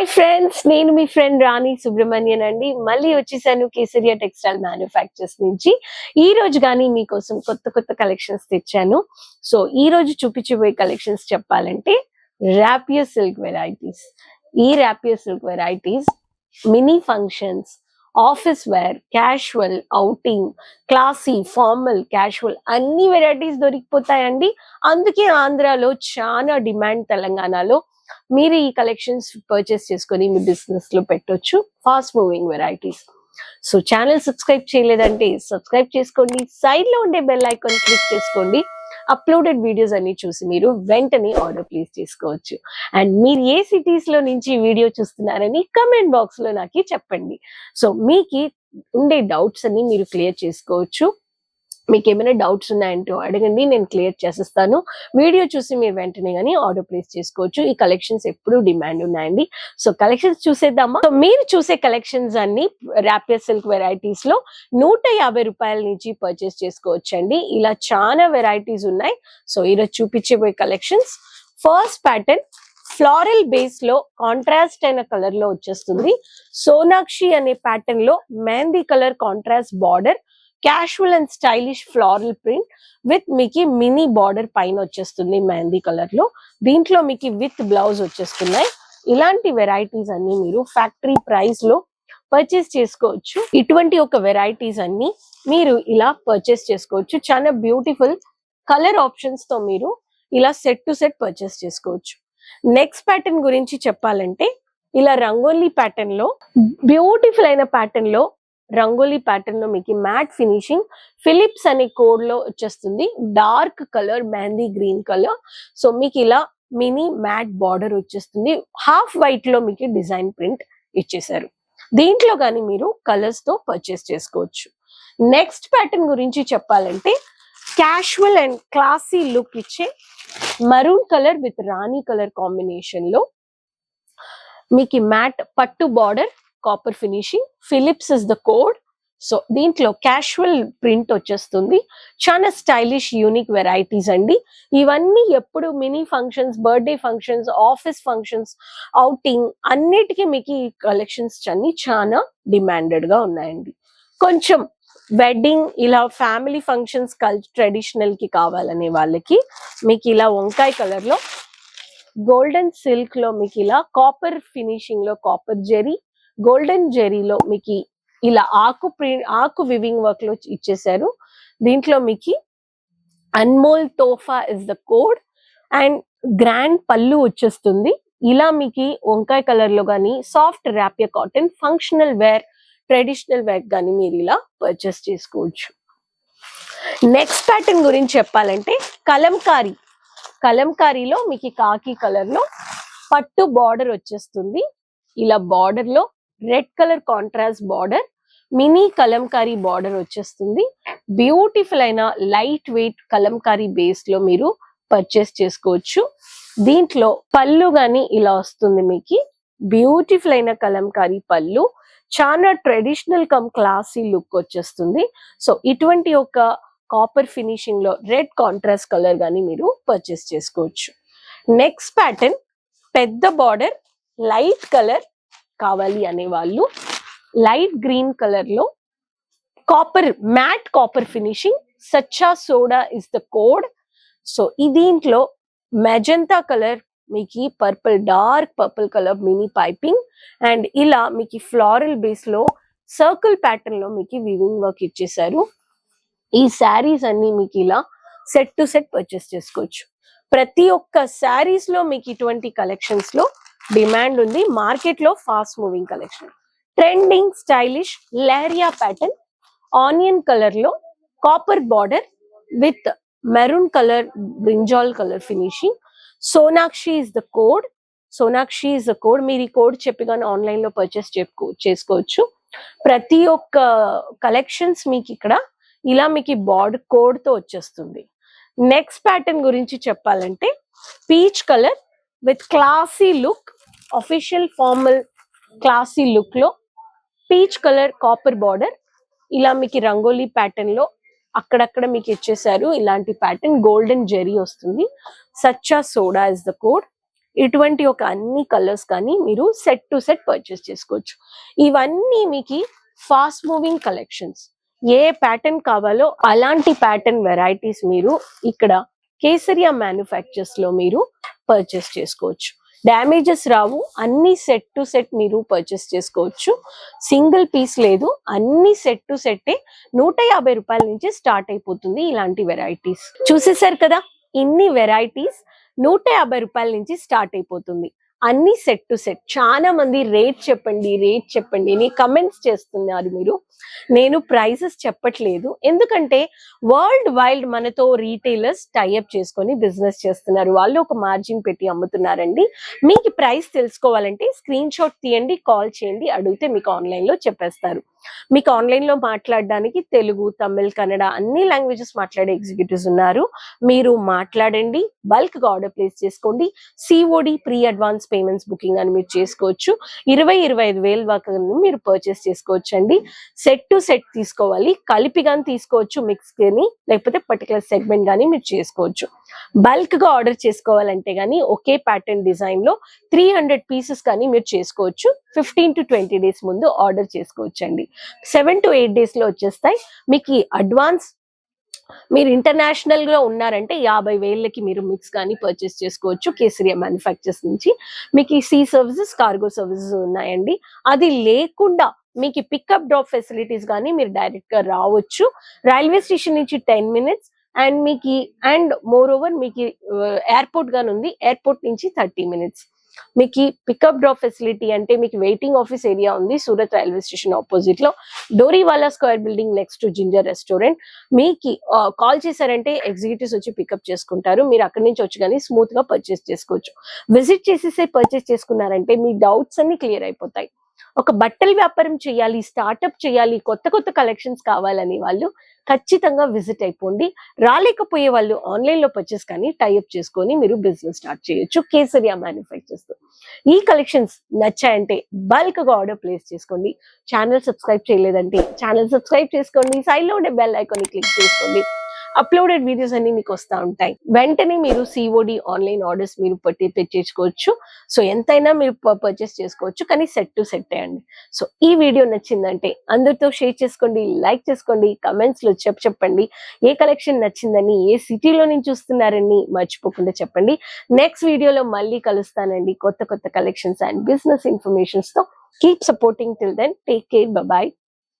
Hi friends నేను మీ friend రాణి సుబ్రహ్మణ్యన్ అండి. మళ్ళీ వచ్చేసాను కేసరియా టెక్స్టైల్ మ్యానుఫ్యాక్చర్స్ నుంచి. ఈ రోజు కానీ మీకోసం కొత్త కొత్త కలెక్షన్స్ తెచ్చాను. సో ఈ రోజు చూపించబోయే కలెక్షన్స్ చెప్పాలంటే ర్యాపియర్ సిల్క్ వెరైటీస్ ఈ rapier silk varieties mini functions office wear casual outing classy formal casual అన్ని వెరైటీస్ దొరికిపోతాయండి. అందుకే ఆంధ్రాలో చాలా డిమాండ్ తెలంగాణలో మీరు ఈ కలెక్షన్స్ పర్చేస్ చేసుకొని మీ బిజినెస్లో పెట్టొచ్చు. Fast moving varieties so channel subscribe చేయలేదంటే సబ్స్క్రైబ్ చేసుకోండి. సైడ్లో ఉండే బెల్ ఐకాన్ క్లిక్ చేసుకోండి. అప్లోడెడ్ వీడియోస్ అన్ని చూసి మీరు వెంటనే ఆర్డర్ ప్లేస్ చేసుకోవచ్చు. అండ్ మీరు ఏ సిటీస్లో నుంచి వీడియో చూస్తున్నారని కమెంట్ బాక్స్లో నాకు చెప్పండి. సో మీకు ఉండే డౌట్స్ అన్ని మీరు క్లియర్ చేసుకోవచ్చు. మీకు ఏమైనా డౌట్స్ ఉన్నాయంటో అడగండి నేను క్లియర్ చేసేస్తాను. వీడియో చూసి మీరు వెంటనే కానీ ఆర్డర్ ప్లేస్ చేసుకోవచ్చు. ఈ కలెక్షన్స్ ఎప్పుడు డిమాండ్ ఉన్నాయండి. సో కలెక్షన్స్ చూసేద్దామా? సో మీరు చూసే కలెక్షన్స్ అన్ని ర్యాపియర్ సిల్క్ వెరైటీస్లో నూట యాభై రూపాయల నుంచి పర్చేస్ చేసుకోవచ్చు అండి ఇలా చాలా వెరైటీస్ ఉన్నాయి. సో ఈరోజు చూపించబోయే కలెక్షన్స్ ఫస్ట్ ప్యాటర్న్ ఫ్లారల్ బేస్లో కాంట్రాస్ట్ అయిన కలర్లో వచ్చేస్తుంది. సోనాక్షి అనే ప్యాటర్న్లో mehndi colour contrast border casual and stylish floral print with మీకు మినీ బార్డర్ పైన వచ్చేస్తుంది మెహందీ కలర్లో. దీంట్లో మీకు విత్ బ్లౌజ్ వచ్చేస్తున్నాయి. ఇలాంటి వెరైటీస్ అన్ని మీరు ఫ్యాక్టరీ ప్రైస్లో పర్చేస్ చేసుకోవచ్చు. ఇటువంటి ఒక వెరైటీస్ అన్ని మీరు ఇలా పర్చేస్ చేసుకోవచ్చు. చాలా బ్యూటిఫుల్ కలర్ ఆప్షన్స్తో మీరు ఇలా సెట్ టు సెట్ పర్చేస్ చేసుకోవచ్చు. నెక్స్ట్ ప్యాటర్న్ గురించి చెప్పాలంటే ఇలా రంగోలీ ప్యాటర్న్లో బ్యూటిఫుల్ అయిన ప్యాటర్న్లో రంగోలీ ప్యాటర్న్లో మీకు మ్యాట్ ఫినిషింగ్ ఫిలిప్స్ అనే కోడ్లో వచ్చేస్తుంది. Dark colour mehndi green colour so మీకు ఇలా మినీ మ్యాట్ బార్డర్ వచ్చేస్తుంది. హాఫ్ వైట్లో మీకు డిజైన్ ప్రింట్ ఇచ్చేసారు దీంట్లో కానీ మీరు కలర్స్తో పర్చేస్ చేసుకోవచ్చు. నెక్స్ట్ ప్యాటర్న్ గురించి చెప్పాలంటే క్యాషువల్ అండ్ క్లాసీ లుక్ ఇచ్చే maroon colour with rani colour కాంబినేషన్లో మీకు మ్యాట్ పట్టు border copper finishing Philips is the code so దీంట్లో క్యాషువల్ ప్రింట్ వచ్చేస్తుంది. చాలా స్టైలిష్ యూనిక్ వెరైటీస్ అండి. ఇవన్నీ ఎప్పుడు mini functions birthday functions office functions outing అన్నిటికీ మీకు ఈ కలెక్షన్స్ అన్ని చాలా డిమాండెడ్గా ఉన్నాయండి. కొంచెం వెడ్డింగ్ ఇలా ఫ్యామిలీ ఫంక్షన్స్ కల్ ట్రెడిషనల్కి కావాలనే వాళ్ళకి మీకు ఇలా వంకాయ కలర్లో గోల్డెన్ సిల్క్లో మీకు ఇలా కాపర్ ఫినిషింగ్లో కాపర్ జెరీ గోల్డెన్ జెరీలో మీకు ఇలా ఆకు ప్రింట్ ఆకు వివింగ్ వర్క్లో ఇచ్చేసారు దీంట్లో మీకు Anmol Tohfa is the code and grand pallu వచ్చేస్తుంది. ఇలా మీకు వంకాయ కలర్లో కానీ soft ర్యాపియ cotton functional wear traditional wear కానీ మీరు ఇలా పర్చేస్ చేసుకోవచ్చు. నెక్స్ట్ ప్యాటర్న్ గురించి చెప్పాలంటే కలంకారీ. కలంకారీలో మీకు కాకి కలర్లో పట్టు బార్డర్ వచ్చేస్తుంది. ఇలా బార్డర్లో red colour contrast border mini Kalamkari border వచ్చేస్తుంది. బ్యూటిఫుల్ అయిన లైట్ వెయిట్ కలంకారీ బేస్లో మీరు పర్చేస్ చేసుకోవచ్చు. దీంట్లో పళ్ళు గాని ఇలా వస్తుంది మీకు. బ్యూటిఫుల్ అయిన కలంకారీ పళ్ళు. చాలా ట్రెడిషనల్ కమ్ క్లాసీ లుక్ వచ్చేస్తుంది. సో ఇటువంటి ఒక కాపర్ ఫినిషింగ్లో రెడ్ కాంట్రాస్ట్ కలర్ గాని మీరు పర్చేస్ చేసుకోవచ్చు. నెక్స్ట్ ప్యాటర్న్ పెద్ద బార్డర్ లైట్ కలర్ కావాలి అనే వాళ్ళు లైట్ గ్రీన్ కలర్లో copper matte copper finishing. Sachcha Sauda is the code so ఈ దీంట్లో మెజంతా కలర్ మీకు purple dark purple colour mini piping. And ఇలా మీకు ఫ్లారల్ బేస్లో సర్కిల్ ప్యాటర్న్లో మీకు వివింగ్ వర్క్ ఇచ్చేసారు ఈ శారీస్ అన్ని మీకు ఇలా సెట్ టు సెట్ పర్చేస్ చేసుకోవచ్చు. ప్రతి ఒక్క శారీస్లో మీకు ఇటువంటి కలెక్షన్స్లో డిమాండ్ ఉంది. మార్కెట్లో fast moving collection. Trending stylish leheriya pattern onion కలర్లో copper border with maroon colour brinjal colour finishing. Sonakshi is the code. Sonakshi is the code. మీరు ఈ కోడ్ చెప్పి కానీ ఆన్లైన్లో పర్చేస్ చెప్పుకో చేసుకోవచ్చు. ప్రతి ఒక్క కలెక్షన్స్ మీకు ఇక్కడ ఇలా మీకు బార్డ్ కోడ్తో వచ్చేస్తుంది. నెక్స్ట్ ప్యాటర్న్ గురించి చెప్పాలంటే peach colour with classy look official formal classy లుక్లో పీచ్ కలర్ కాపర్ బార్డర్ ఇలా మీకు రంగోలీ ప్యాటర్న్లో అక్కడక్కడ మీకు ఇచ్చేసారు ఇలాంటి ప్యాటర్న్ గోల్డెన్ జెరీ వస్తుంది. Sachcha soda is the code ఇటువంటి ఒక అన్ని కలర్స్ కానీ మీరు సెట్ టు సెట్ పర్చేస్ చేసుకోవచ్చు. ఇవన్నీ మీకు ఫాస్ట్ మూవింగ్ కలెక్షన్స్ ఏ ప్యాటర్న్ కావాలో అలాంటి ప్యాటర్న్ వెరైటీస్ మీరు ఇక్కడ కేసరియా మ్యానుఫ్యాక్చర్స్లో మీరు పర్చేస్ చేసుకోవచ్చు. డ్యామేజెస్ రావు. అన్ని సెట్ టు సెట్ మీరు పర్చేస్ చేసుకోవచ్చు. సింగిల్ పీస్ లేదు. అన్ని సెట్ టు సెట్టే నూట యాభై రూపాయల నుంచి స్టార్ట్ అయిపోతుంది ఇలాంటి వెరైటీస్. చూసేసారు కదా? ఇన్ని వెరైటీస్ నూట యాభై రూపాయల నుంచి స్టార్ట్ అయిపోతుంది. అన్ని సెట్ టు సెట్ చాలా మంది రేట్ చెప్పండి రేట్ చెప్పండి. అని కమెంట్స్ చేస్తున్నారు మీరు. నేను ప్రైసెస్ చెప్పట్లేదు. ఎందుకంటే వరల్డ్ వైల్డ్ మనతో రీటైలర్స్ టైఅప్ చేసుకొని బిజినెస్ చేస్తున్నారు. వాళ్ళు ఒక మార్జిన్ పెట్టి అమ్ముతున్నారండి. మీకు ప్రైస్ తెలుసుకోవాలంటే స్క్రీన్ షాట్ తీయండి కాల్ చేయండి అడిగితే మీకు ఆన్లైన్లో చెప్పేస్తారు. మీకు ఆన్లైన్లో మాట్లాడడానికి తెలుగు తమిళ్ కన్నడ అన్ని లాంగ్వేజెస్ మాట్లాడే ఎగ్జిక్యూటివ్స్ ఉన్నారు. మీరు మాట్లాడండి బల్క్గా ఆర్డర్ ప్లేస్ చేసుకోండి. COD pre advance payments booking అని మీరు చేసుకోవచ్చు. ఇరవై ఇరవై ఐదు వేల వరకు మీరు పర్చేస్ చేసుకోవచ్చు అండి సెట్ టు సెట్ తీసుకోవాలి. కలిపి కానీ తీసుకోవచ్చు మిక్స్ కానీ లేకపోతే పర్టికులర్ సెగ్మెంట్ కానీ మీరు చేసుకోవచ్చు. బల్క్గా ఆర్డర్ చేసుకోవాలంటే కానీ ఒకే ప్యాటర్న్ డిజైన్లో త్రీ హండ్రెడ్ పీసెస్ కానీ మీరు చేసుకోవచ్చు. ఫిఫ్టీన్ టు ట్వంటీ డేస్ ముందు ఆర్డర్ చేసుకోవచ్చు అండి సెవెన్ టు ఎయిట్ డేస్లో వచ్చేస్తాయి. మీకు అడ్వాన్స్ మీరు ఇంటర్నేషనల్గా ఉన్నారంటే యాభై వేలకి మీరు మిక్స్ కానీ పర్చేస్ చేసుకోవచ్చు కేసరియా మ్యానుఫ్యాక్చర్స్ నుంచి. మీకు ఈ సీ సర్వీసెస్ కార్గో సర్వీసెస్ ఉన్నాయండి. అది లేకుండా మీకు పికప్ డ్రాప్ ఫెసిలిటీస్ కానీ మీరు డైరెక్ట్గా రావచ్చు. రైల్వే స్టేషన్ నుంచి టెన్ మినిట్స్ అండ్ మీకు అండ్ మోర్ ఓవర్ మీకు ఎయిర్పోర్ట్ గాని ఉంది ఎయిర్పోర్ట్ నుంచి థర్టీ మినిట్స్. మీకు పికప్ డ్రాప్ ఫెసిలిటీ అంటే మీకు వెయిటింగ్ ఆఫీస్ ఏరియా ఉంది సూరత్ రైల్వే స్టేషన్ ఆపోజిట్లో Doriwala square building next ginger restaurant. మీకు కాల్ చేశారంటే ఎగ్జిక్యూటివ్స్ వచ్చి పికప్ చేసుకుంటారు. మీరు అక్కడి నుంచి వచ్చి కానీ స్మూత్గా పర్చేస్ చేసుకోవచ్చు. విజిట్ చేసేసే పర్చేస్ చేసుకున్నారంటే మీ డౌట్స్ అన్ని క్లియర్ అయిపోతాయి. ఒక బట్టల వ్యాపారం చేయాలి స్టార్ట్అప్ చేయాలి కొత్త కొత్త కలెక్షన్స్ కావాలని వాళ్ళు ఖచ్చితంగా విజిట్ అయిపోండి. రాలేకపోయే వాళ్ళు ఆన్లైన్లో పర్చేస్ కానీ టైఅప్ చేసుకొని మీరు బిజినెస్ స్టార్ట్ చేయొచ్చు కేసరియా మ్యానుఫ్యాక్చర్స్ ఈ కలెక్షన్స్ నచ్చాయంటే బల్క్గా ఆర్డర్ ప్లేస్ చేసుకోండి. ఛానల్ సబ్స్క్రైబ్ చేయలేదంటే ఛానల్ సబ్స్క్రైబ్ చేసుకోండి. సైడ్లో ఉండే బెల్ ఐకాన్ని క్లిక్ చేసుకోండి. అప్లోడెడ్ వీడియోస్ అన్ని మీకు వస్తూ ఉంటాయి. వెంటనే మీరు సిఓడి ఆన్లైన్ ఆర్డర్స్ మీరు పట్టి తెచ్చేసుకోవచ్చు. సో ఎంతైనా మీరు పర్చేస్ చేసుకోవచ్చు. కానీ సెట్ టు సెట్ అండి. సో ఈ వీడియో నచ్చిందంటే అందరితో షేర్ చేసుకోండి లైక్ చేసుకోండి కమెంట్స్లో చెప్ చెప్పండి. ఏ కలెక్షన్ నచ్చిందని ఏ సిటీలో నుంచి చూస్తున్నారని మర్చిపోకుండా చెప్పండి. నెక్స్ట్ వీడియోలో మళ్ళీ కలుస్తానండి. కొత్త కొత్త collections and business ఇన్ఫర్మేషన్స్తో. Keep supporting till then take care bye